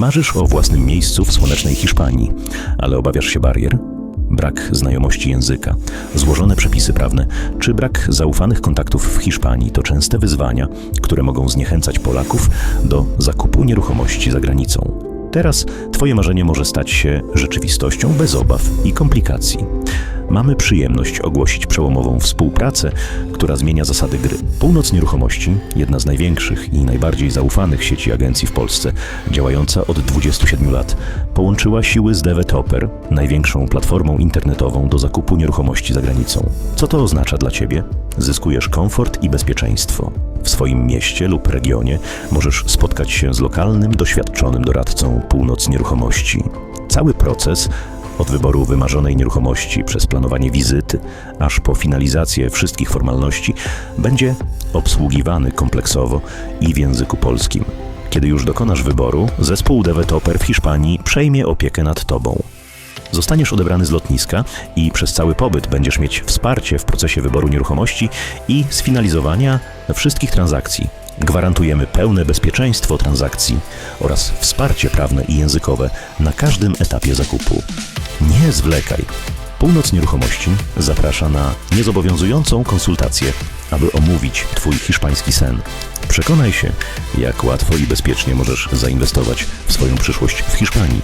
Marzysz o własnym miejscu w słonecznej Hiszpanii, ale obawiasz się barier? Brak znajomości języka, złożone przepisy prawne czy brak zaufanych kontaktów w Hiszpanii to częste wyzwania, które mogą zniechęcać Polaków do zakupu nieruchomości za granicą. Teraz Twoje marzenie może stać się rzeczywistością bez obaw i komplikacji. Mamy przyjemność ogłosić przełomową współpracę, która zmienia zasady gry. Północ Nieruchomości, jedna z największych i najbardziej zaufanych sieci agencji w Polsce, działająca od 27 lat, połączyła siły z Developer, największą platformą internetową do zakupu nieruchomości za granicą. Co to oznacza dla Ciebie? Zyskujesz komfort i bezpieczeństwo. W swoim mieście lub regionie możesz spotkać się z lokalnym, doświadczonym doradcą Północ Nieruchomości. Cały proces od wyboru wymarzonej nieruchomości przez planowanie wizyty, aż po finalizację wszystkich formalności, będzie obsługiwany kompleksowo i w języku polskim. Kiedy już dokonasz wyboru, zespół Developer w Hiszpanii przejmie opiekę nad Tobą. Zostaniesz odebrany z lotniska i przez cały pobyt będziesz mieć wsparcie w procesie wyboru nieruchomości i sfinalizowania wszystkich transakcji. Gwarantujemy pełne bezpieczeństwo transakcji oraz wsparcie prawne i językowe na każdym etapie zakupu. Nie zwlekaj. Północ Nieruchomości zaprasza na niezobowiązującą konsultację, aby omówić Twój hiszpański sen. Przekonaj się, jak łatwo i bezpiecznie możesz zainwestować w swoją przyszłość w Hiszpanii.